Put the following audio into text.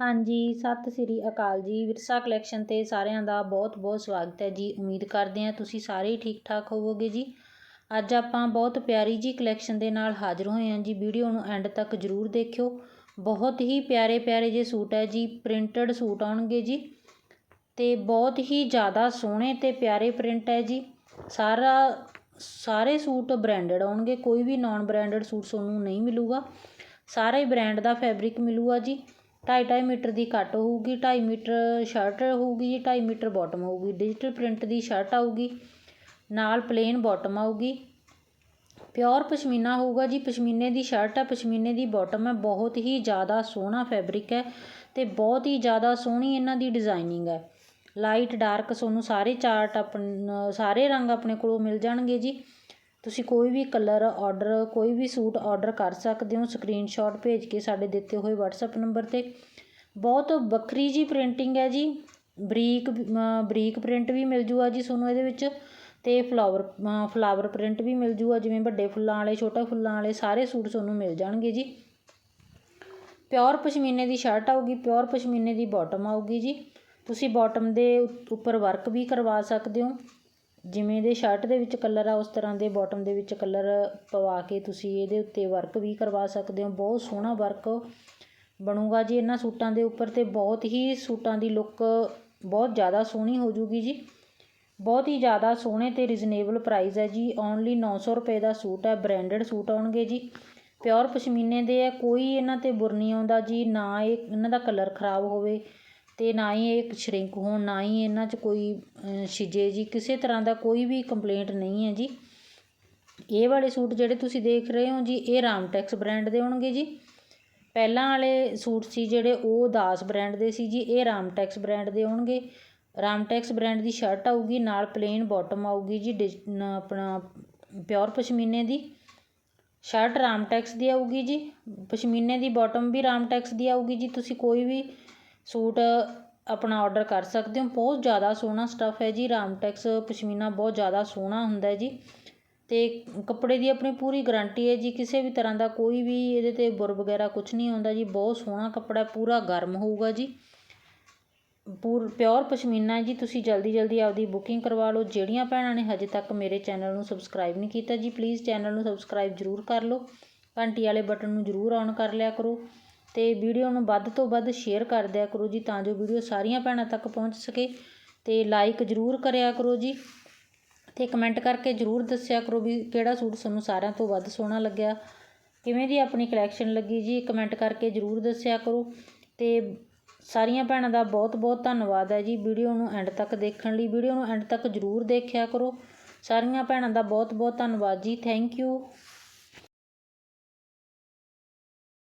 ਹਾਂਜੀ, ਸਤਿ ਸ੍ਰੀ ਅਕਾਲ ਜੀ। ਵਿਰਸਾ ਕਲੈਕਸ਼ਨ 'ਤੇ ਸਾਰਿਆਂ ਦਾ ਬਹੁਤ ਬਹੁਤ ਸਵਾਗਤ ਹੈ ਜੀ। ਉਮੀਦ ਕਰਦੇ ਹਾਂ ਤੁਸੀਂ ਸਾਰੇ ਠੀਕ ਠਾਕ ਹੋਵੋਗੇ ਜੀ। ਅੱਜ ਆਪਾਂ ਬਹੁਤ ਪਿਆਰੀ ਜੀ ਕਲੈਕਸ਼ਨ ਦੇ ਨਾਲ ਹਾਜ਼ਰ ਹੋਏ ਹਾਂ ਜੀ। ਵੀਡੀਓ ਨੂੰ ਐਂਡ ਤੱਕ ਜ਼ਰੂਰ ਦੇਖਿਓ। ਬਹੁਤ ਹੀ ਪਿਆਰੇ ਪਿਆਰੇ ਜੇ ਸੂਟ ਹੈ ਜੀ। ਪ੍ਰਿੰਟਡ ਸੂਟ ਆਉਣਗੇ ਜੀ। ਤੇ ਬਹੁਤ ਹੀ ਜ਼ਿਆਦਾ ਸੋਹਣੇ ਤੇ ਪਿਆਰੇ ਪ੍ਰਿੰਟ ਹੈ ਜੀ। ਸਾਰਾ, ਸਾਰੇ ਸੂਟ ਬ੍ਰਾਂਡਡ ਆਉਣਗੇ। ਕੋਈ ਵੀ ਨਾਨ ਬ੍ਰਾਂਡਡ ਸੂਟ ਤੁਹਾਨੂੰ ਨਹੀਂ ਮਿਲੂਗਾ। ਸਾਰੇ ਹੀ ਬ੍ਰਾਂਡ ਦਾ ਫੈਬਰਿਕ ਮਿਲੂਗਾ ਜੀ। ਢਾਈ ਢਾਈ ਮੀਟਰ ਦੀ ਕੱਟ ਹੋਊਗੀ, ਢਾਈ ਮੀਟਰ ਸ਼ਰਟ ਹੋਊਗੀ ਜੀ ਢਾਈ ਮੀਟਰ ਬਾਟਮ ਹੋਊਗੀ। ਡਿਜੀਟਲ ਪ੍ਰਿੰਟ ਦੀ ਸ਼ਰਟ ਆਊਗੀ, ਨਾਲ ਪਲੇਨ ਬਾਟਮ ਆਊਗੀ। ਪਿਓਰ ਪਸ਼ਮੀਨਾ ਹੋਊਗਾ ਜੀ, ਪਸ਼ਮੀਨੇ ਦੀ ਸ਼ਰਟ ਹੈ, ਪਸ਼ਮੀਨੇ ਦੀ ਬਾਟਮ ਹੈ। ਬਹੁਤ ਹੀ ਜ਼ਿਆਦਾ ਸੋਹਣਾ ਫੈਬਰਿਕ ਹੈ ਤੇ ਬਹੁਤ ਹੀ ਜ਼ਿਆਦਾ ਸੋਹਣੀ ਇਹਨਾਂ ਦੀ ਡਿਜ਼ਾਈਨਿੰਗ ਹੈ। ਲਾਈਟ ਡਾਰਕ ਤੁਹਾਨੂੰ ਸਾਰੇ ਚਾਰਟ ਆਪਣ ਸਾਰੇ ਰੰਗ ਆਪਣੇ ਕੋਲੋਂ ਮਿਲ ਜਾਣਗੇ ਜੀ। ਤੁਸੀਂ ਕੋਈ ਵੀ ਕਲਰ ਔਡਰ ਕੋਈ ਵੀ ਸੂਟ ਔਡਰ ਕਰ ਸਕਦੇ ਹੋ ਸਕਰੀਨਸ਼ੋਟ ਭੇਜ ਕੇ ਸਾਡੇ ਦਿੱਤੇ ਹੋਏ ਵਟਸਐਪ ਨੰਬਰ 'ਤੇ। ਬਹੁਤ ਵੱਖਰੀ ਜੀ ਪ੍ਰਿੰਟਿੰਗ ਹੈ ਜੀ। ਬਰੀਕ ਬਰੀਕ ਪ੍ਰਿੰਟ ਵੀ ਮਿਲ ਜੂਗਾ ਜੀ ਤੁਹਾਨੂੰ ਇਹਦੇ ਵਿੱਚ ਅਤੇ ਫਲਾਵਰ ਫਲਾਵਰ ਪ੍ਰਿੰਟ ਵੀ ਮਿਲ ਜੂਗਾ, ਜਿਵੇਂ ਵੱਡੇ ਫੁੱਲਾਂ ਵਾਲੇ, ਛੋਟੇ ਫੁੱਲਾਂ ਵਾਲੇ, ਸਾਰੇ ਸੂਟ ਤੁਹਾਨੂੰ ਮਿਲ ਜਾਣਗੇ ਜੀ। ਪਿਓਰ ਪਸ਼ਮੀਨੇ ਦੀ ਸ਼ਰਟ ਆਊਗੀ ਪਿਓਰ ਪਸ਼ਮੀਨੇ ਦੀ ਬਾਟਮ ਆਊਗੀ ਜੀ। ਤੁਸੀਂ ਬਾਟਮ ਦੇ ਉੱਪਰ ਵਰਕ ਵੀ ਕਰਵਾ ਸਕਦੇ ਹੋ। ਜਿਵੇਂ ਦੇ ਸ਼ਰਟ ਦੇ ਵਿੱਚ ਕਲਰ ਆ, ਉਸ ਤਰ੍ਹਾਂ ਦੇ ਬੋਟਮ ਦੇ ਵਿੱਚ ਕਲਰ ਪਵਾ ਕੇ ਤੁਸੀਂ ਇਹਦੇ ਉੱਤੇ ਵਰਕ ਵੀ ਕਰਵਾ ਸਕਦੇ ਹੋ। ਬਹੁਤ ਸੋਹਣਾ ਵਰਕ ਬਣੂਗਾ ਜੀ ਇਹਨਾਂ ਸੂਟਾਂ ਦੇ ਉੱਪਰ ਅਤੇ ਬਹੁਤ ਹੀ ਸੂਟਾਂ ਦੀ ਲੁੱਕ ਬਹੁਤ ਜ਼ਿਆਦਾ ਸੋਹਣੀ ਹੋ ਜੂਗੀ ਜੀ। ਬਹੁਤ ਹੀ ਜ਼ਿਆਦਾ ਸੋਹਣੇ ਤੇ ਰੀਜ਼ਨੇਬਲ ਪ੍ਰਾਈਸ ਹੈ ਜੀ। ਓਨਲੀ 900 ਰੁਪਏ ਦਾ ਸੂਟ ਹੈ ਬ੍ਰਾਂਡਡ ਸੂਟ ਆਉਣਗੇ ਜੀ। ਪਿਓਰ ਪਸ਼ਮੀਨੇ ਦੇ ਹੈ, ਕੋਈ ਇਹਨਾਂ ਤੇ ਬੁਰ ਨਹੀਂ ਆਉਂਦਾ ਜੀ, ਨਾ ਇਹ, ਇਹਨਾਂ ਦਾ ਕਲਰ ਖਰਾਬ ਹੋਵੇ। ਅਤੇ ਨਾ ਹੀ ਇਹ ਸ਼ਰਿੰਕ ਹੋਣ, ਨਾ ਹੀ ਇਹਨਾਂ 'ਚ ਕੋਈ ਛਿਜੇ ਜੀ। ਕਿਸੇ ਤਰ੍ਹਾਂ ਦਾ ਕੋਈ ਵੀ ਕੰਪਲੇਂਟ ਨਹੀਂ ਹੈ ਜੀ। ਇਹ ਵਾਲੇ ਸੂਟ ਜਿਹੜੇ ਤੁਸੀਂ ਦੇਖ ਰਹੇ ਹੋ ਜੀ, ਇਹ ਰਾਮਟੈਕਸ ਬ੍ਰਾਂਡ ਦੇ ਹੋਣਗੇ ਜੀ। ਪਹਿਲਾਂ ਵਾਲੇ ਸੂਟ ਸੀ ਜਿਹੜੇ, ਉਹ ਦਾਸ ਬ੍ਰਾਂਡ ਦੇ ਸੀ ਜੀ। ਇਹ ਰਾਮਟੈਕਸ ਬ੍ਰਾਂਡ ਦੇ ਹੋਣਗੇ। ਰਾਮਟੈਕਸ ਬ੍ਰਾਂਡ ਦੀ ਸ਼ਰਟ ਆਊਗੀ, ਨਾਲ ਪਲੇਨ ਬਾਟਮ ਆਊਗੀ ਜੀ ਆਪਣਾ ਪਿਓਰ ਪਸ਼ਮੀਨੇ ਦੀ। ਸ਼ਰਟ ਰਾਮਟੈਕਸ ਦੀ ਆਊਗੀ ਜੀ। ਪਸ਼ਮੀਨੇ ਦੀ ਬਾਟਮ ਵੀ ਰਾਮਟੈਕਸ ਦੀ ਆਊਗੀ ਜੀ। ਤੁਸੀਂ ਕੋਈ ਵੀ ਸੂਟ ਆਪਣਾ ਔਡਰ ਕਰ ਸਕਦੇ ਹੋ। ਬਹੁਤ ਜ਼ਿਆਦਾ ਸੋਹਣਾ ਸਟੱਫ ਹੈ ਜੀ। ਰਾਮਟੈਕਸ ਪਸ਼ਮੀਨਾ ਬਹੁਤ ਜ਼ਿਆਦਾ ਸੋਹਣਾ ਹੁੰਦਾ ਜੀ। ਅਤੇ ਕੱਪੜੇ ਦੀ ਆਪਣੀ ਪੂਰੀ ਗਰੰਟੀ ਹੈ ਜੀ। ਕਿਸੇ ਵੀ ਤਰ੍ਹਾਂ ਦਾ ਕੋਈ ਵੀ ਇਹਦੇ ਤੇ ਬੁਰ ਵਗੈਰਾ ਕੁਛ ਨਹੀਂ ਆਉਂਦਾ ਜੀ। ਬਹੁਤ ਸੋਹਣਾ ਕੱਪੜਾ, ਪੂਰਾ ਗਰਮ ਹੋਊਗਾ ਜੀ। ਪੂਰ ਪਿਓਰ ਪਸ਼ਮੀਨਾ ਜੀ। ਤੁਸੀਂ ਜਲਦੀ ਜਲਦੀ ਆਪਦੀ ਬੁਕਿੰਗ ਕਰਵਾ ਲਓ। ਜਿਹੜੀਆਂ ਭੈਣਾਂ ਨੇ ਹਜੇ ਤੱਕ ਮੇਰੇ ਚੈਨਲ ਨੂੰ ਸਬਸਕ੍ਰਾਈਬ ਨਹੀਂ ਕੀਤਾ ਜੀ ਪਲੀਜ਼ ਚੈਨਲ ਨੂੰ ਸਬਸਕ੍ਰਾਈਬ ਜ਼ਰੂਰ ਕਰ ਲਓ। ਘੰਟੀ ਵਾਲੇ ਬਟਨ ਨੂੰ ਜ਼ਰੂਰ ਔਨ ਕਰ ਲਿਆ ਕਰੋ। ਅਤੇ ਵੀਡੀਓ ਨੂੰ ਵੱਧ ਤੋਂ ਵੱਧ ਸ਼ੇਅਰ ਕਰ ਦਿਆ ਕਰੋ ਜੀ, ਤਾਂ ਜੋ ਵੀਡੀਓ ਸਾਰੀਆਂ ਭੈਣਾਂ ਤੱਕ ਪਹੁੰਚ ਸਕੇ। ਅਤੇ ਲਾਈਕ ਜ਼ਰੂਰ ਕਰਿਆ ਕਰੋ ਜੀ। ਅਤੇ ਕਮੈਂਟ ਕਰਕੇ ਜ਼ਰੂਰ ਦੱਸਿਆ ਕਰੋ ਵੀ ਕਿਹੜਾ ਸੂਟ ਤੁਹਾਨੂੰ ਸਾਰਿਆਂ ਤੋਂ ਵੱਧ ਸੋਹਣਾ ਲੱਗਿਆ। ਕਿਵੇਂ ਦੀ ਆਪਣੀ ਕਲੈਕਸ਼ਨ ਲੱਗੀ ਜੀ ਕਮੈਂਟ ਕਰਕੇ ਜ਼ਰੂਰ ਦੱਸਿਆ ਕਰੋ। ਅਤੇ ਸਾਰੀਆਂ ਭੈਣਾਂ ਦਾ ਬਹੁਤ ਬਹੁਤ ਧੰਨਵਾਦ ਹੈ ਜੀ, ਵੀਡੀਓ ਨੂੰ ਐਂਡ ਤੱਕ ਦੇਖਣ ਲਈ। ਵੀਡੀਓ ਨੂੰ ਐਂਡ ਤੱਕ ਜ਼ਰੂਰ ਦੇਖਿਆ ਕਰੋ। ਸਾਰੀਆਂ ਭੈਣਾਂ ਦਾ ਬਹੁਤ ਬਹੁਤ ਧੰਨਵਾਦ ਜੀ ਥੈਂਕ ਯੂ